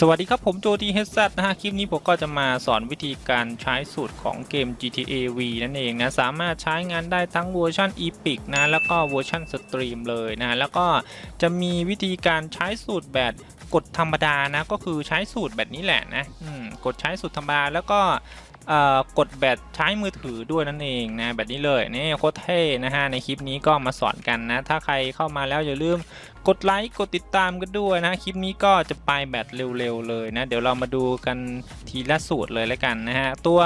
สวัสดีครับผมโจทีเฮซัตนะฮะ คลิปนี้ผมก็จะมาสอนวิธีการใช้สูตรของเกม GTA V นั่นเองนะ สามารถใช้งานได้ทั้งเวอร์ชัน Epic นะ แล้วก็เวอร์ชันสตรีมเลยนะ แล้วก็จะมีวิธีการใช้สูตรแบบกดธรรมดานะ ก็คือใช้สูตรแบบนี้แหละนะกดใช้สูตรธรรมดาแล้วก็ กดแบบใช้มือถือด้วยนั่นเองนะแบบนี้เลยนี่โคตรเท่นะฮะในคลิปนี้ก็มาสอนกันนะ ถ้าใครเข้ามาแล้วอย่าลืมกดไลค์กดติดตามกันด้วยนะคลิปนี้ก็จะไปแบบเร็วๆเลยนะ เดี๋ยวเรามาดูกันทีละสูตรเลยแล้วกันนะฮะตัว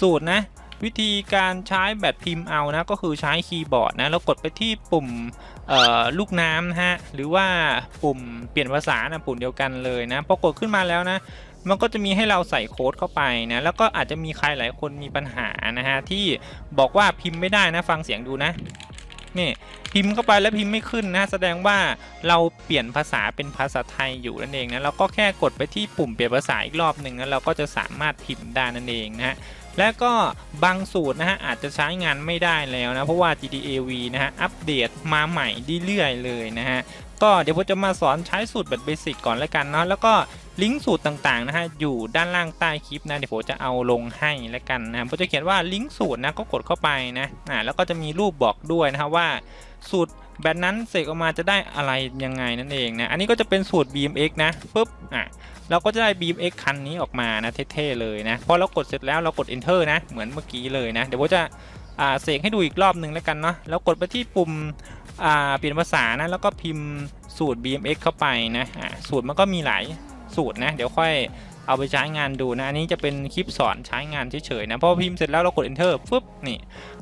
สูตรนะวิธีการใช้แบบพิมพ์เอานะก็คือใช้คีย์บอร์ดนะแล้วกดไปที่ปุ่มลูกน้ำนะฮะหรือว่าปุ่มเปลี่ยนภาษานะปุ่มเดียวกันเลยนะพอกดขึ้นมาแล้วนะ มันก็จะมีให้เราใส่โค้ดเข้าไปนะ แล้วก็อาจจะมีใครหลายคนมีปัญหานะฮะที่บอกว่าพิมพ์ไม่ได้นะฟังเสียงดูนะนี่พิมพ์เข้าไปแล้วพิมพ์ไม่ขึ้นนะแสดงว่าเราเปลี่ยนภาษาเป็นภาษาไทยอยู่นั่นเองนะเราก็แค่กดไปที่ปุ่มเปลี่ยนภาษาอีกรอบหนึ่งแล้วเราก็จะสามารถพิมพ์ได้นั่นเองนะฮะและก็บางสูตรนะฮะอาจจะใช้งานไม่ได้แล้วนะเพราะว่า GTA V นะฮะอัปเดตมาใหม่เรื่อยๆเลยนะฮะก็เดี๋ยวผมจะมาสอนใช้สูตรแบบเบสิกก่อนแล้วกันเนาะแล้วก็ ลิงก์สูตรต่างๆนะฮะอยู่ด้านล่างใต้คลิปนะเดี๋ยวผมจะเอาลงให้แล้วกันนะผมจะเขียนว่าลิงก์สูตรนะก็กดเข้าไปนะอ่าแล้วก็จะมีรูปบอกด้วยนะครับว่าสูตรแบบนั้นเสกออกมาจะได้อะไรยังไงนั่นเองนะอันนี้ก็จะเป็นสูตร BMX นะปุ๊บอะเราก็จะได้ BMX คันนี้ออกมานะเท่ๆเลยนะพอเรากดเสร็จแล้วเรากด enter นะเหมือนเมื่อกี้เลยนะเดี๋ยวผมจะอ่าเสกให้ดูอีกรอบหนึ่งแล้วกันเนาะแล้วกดไปที่ปุ่มอ่าเปลี่ยนภาษานะแล้วก็พิมพ์สูตร BMX เข้าไปนะอ่าสูตรมันก็มีหลาย สูตรนะ เดี๋ยวค่อยเอาไปใช้งานดูนะ อันนี้จะเป็นคลิปสอนใช้งานเฉยๆนะ พอพิมพ์เสร็จแล้วเรากด enter ปุ๊บนี่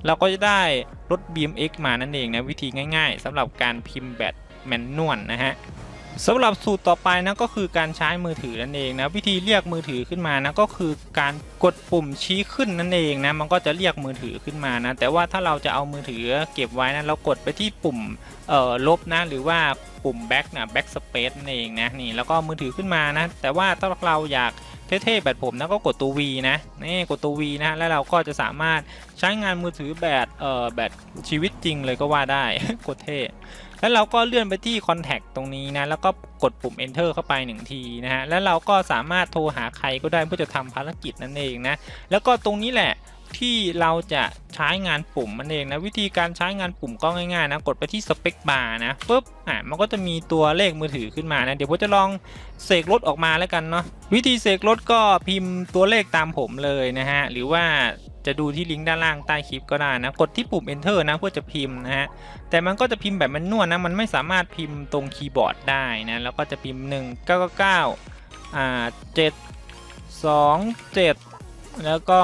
เราก็จะได้รถ BMX มานั่นเองนะ วิธีง่ายๆสำหรับการพิมพ์แบบแมนนวลนะฮะสำหรับสูตรต่อไปนะก็คือการใช้มือถือนั่นเองนะวิธีเรียกมือถือขึ้นมานะก็คือการกดปุ่มชี้ขึ้นนั่นเองนะมันก็จะเรียกมือถือขึ้นมานะแต่ว่าถ้าเราจะเอามือถือเก็บไว้นะเรากดไปที่ปุ่มเอ่อลบนะหรือว่า ปุ่ม back นะ back space นั่นเองนะนี่แล้วก็มือถือขึ้นมานะ แต่ว่าถ้าเราอยากเท่ๆแบบผมนะก็กดตัว V นะนี่กดตัว V นะแล้วเราก็จะสามารถใช้งานมือถือแบบเอ่อแบบชีวิตจริงเลยก็ว่าได้กดเท่แล้วเราก็เลื่อนไปที่ Contact ตรงนี้นะ แล้วก็กดปุ่ม Enter เข้าไป 1 ทีนะฮะ แล้วเราก็สามารถโทรหาใครก็ได้เพื่อจะทำภารกิจนั่นเองนะ แล้วก็ตรงนี้แหละ ที่เราจะใช้งานปุ่มมันเองนะ วิธีการใช้งานปุ่มก็ง่ายๆนะ กดไปที่สเปคบาร์นะปุ๊บอะมันก็จะมีตัวเลขมือถือขึ้นมานะ เดี๋ยวผมจะลองเสกรถออกมาแล้วกันเนาะวิธีเสกรถก็พิมพ์ตัวเลขตามผมเลยนะฮะ หรือว่าจะดูที่ลิงก์ด้านล่างใต้คลิปก็ได้นะ กดที่ปุ่ม enter นะเพื่อจะพิมพ์นะฮะ แต่มันก็จะพิมพ์แบบมันนวลนะ มันไม่สามารถพิมพ์ตรงคีย์บอร์ดได้นะ แล้วก็จะพิมพ์ 1 9 9 9อ่า7 2 7 แล้วก็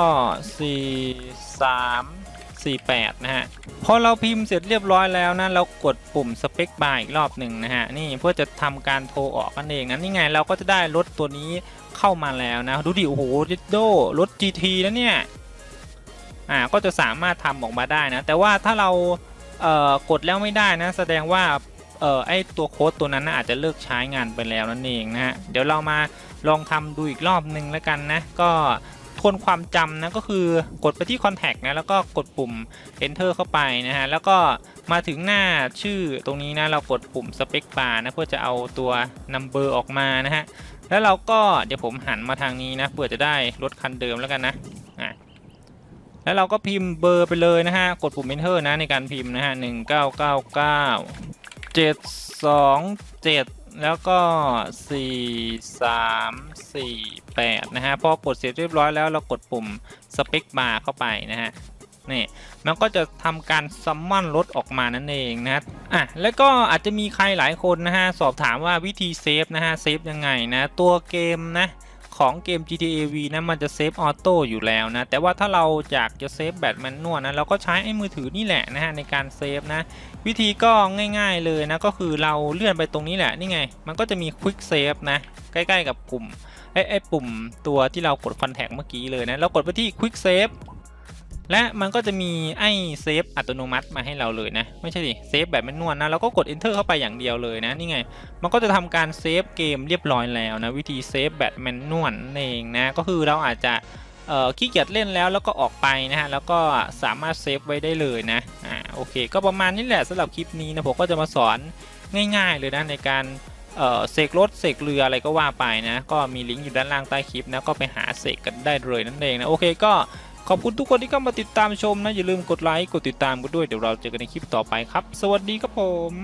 4 3 48 นะฮะ พอเราพิมพ์เสร็จเรียบร้อยแล้วนะ เรากดปุ่มสเปคบาร์อีกรอบหนึ่งนะฮะ นี่เพื่อจะทำการโทรออกนั่นเองนะนี่ไงเราก็จะได้รถตัวนี้เข้ามาแล้วนะ ดูดิ โอ้โหดิโดรถ GT แล้วเนี่ย อ่า ก็จะสามารถทำออกมาได้นะ แต่ว่าถ้าเราเอ่อกดแล้วไม่ได้นะ แสดงว่าเอ่อไอตัวโค้ดตัวนั้นนะอาจจะเลิกใช้งานไปแล้วนั่นเองนะฮะ เดี๋ยวเรามาลองทำดูอีกรอบหนึ่งแล้วกันนะ ก็ ทวนความจำนะก็คือกดไปที่ Contact นะแล้วก็กดปุ่ม Enter เข้าไปนะฮะแล้วก็มาถึงหน้าชื่อตรงนี้นะเรากดปุ่ม Spec Bar นะเพื่อจะเอาตัว Number ออกมานะฮะแล้วเราก็เดี๋ยวผมหันมาทางนี้นะเพื่อจะได้รถคันเดิมแล้วกันนะอะแล้วเราก็พิมพ์เบอร์ไปเลยนะฮะกดปุ่ม Enter นะในการพิมพ์นะฮะ1999 727 แล้วก็ 4 3 4 8 นะฮะ พอกดเสร็จเรียบร้อยแล้วเรากดปุ่มสเปกบาร์เข้าไปนะฮะนี่มันก็จะทำการซัมมอนรถออกมานั่นเองนะอะแล้วก็อาจจะมีใครหลายคนนะฮะ สอบถามว่าวิธีเซฟนะฮะเซฟยังไงนะ ตัวเกมนะ ของเกม GTA V นะมันจะเซฟออโต้อยู่แล้วนะ แต่ว่าถ้าเราอยากจะเซฟแบตแมนนวลนะเราก็ใช้ไอ้มือถือนี่แหละนะฮะในการเซฟนะ วิธีก็ง่ายๆเลยนะ ก็คือเราเลื่อนไปตรงนี้แหละนี่ไง มันก็จะมีควิกเซฟนะใกล้ๆกับปุ่มไอ้ไอ้ปุ่มตัวที่เรากดคอนแทคเมื่อกี้เลยนะ เรากดไปที่ควิกเซฟ และมันก็จะมีไอ้เซฟอัตโนมัติมาให้เราเลยนะ ไม่ใช่ดิเซฟแบบแมนนวลนะเราก็กด Enter เข้าไปอย่างเดียวเลยนะนี่ไง มันก็จะทำการเซฟเกมเรียบร้อยแล้วนะ วิธีเซฟแบบแมนนวลนั่นเองนะ ก็คือเราอาจจะขี้เกียจเล่นแล้วแล้วก็ออกไปนะฮะ แล้วก็สามารถเซฟไว้ได้เลยนะอ่าโอเค ก็ประมาณนี้แหละสำหรับคลิปนี้นะผมก็จะมาสอนง่าย ๆ เลยนะในการเออเสกรถเสกเรืออะไรก็ว่าไปนะ ก็มีลิงก์อยู่ด้านล่างใต้คลิปนะก็ไปหาเสกกันได้เลยนั่นเองนะโอเคก็ ขอบคุณทุกคนที่เข้ามาติดตามชมนะ อย่าลืมกดไลค์ กดติดตามกันด้วย เดี๋ยวเราเจอกันในคลิปต่อไปครับ สวัสดีครับผม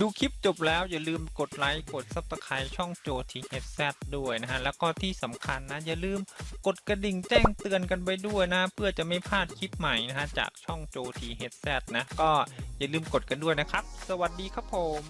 ดูคลิปจบแล้วอย่าลืมกดไลค์ กด Subscribe ช่องโจทีเฮดแซด้วยนะฮะ แล้วก็ที่สำคัญนะ อย่าลืมกดกระดิ่งแจ้งเตือนกันไปด้วยนะ เพื่อจะไม่พลาดคลิปใหม่นะฮะจากช่องโจทีเฮดแซนะ ก็อย่าลืมกดกันด้วยนะครับ สวัสดีครับผม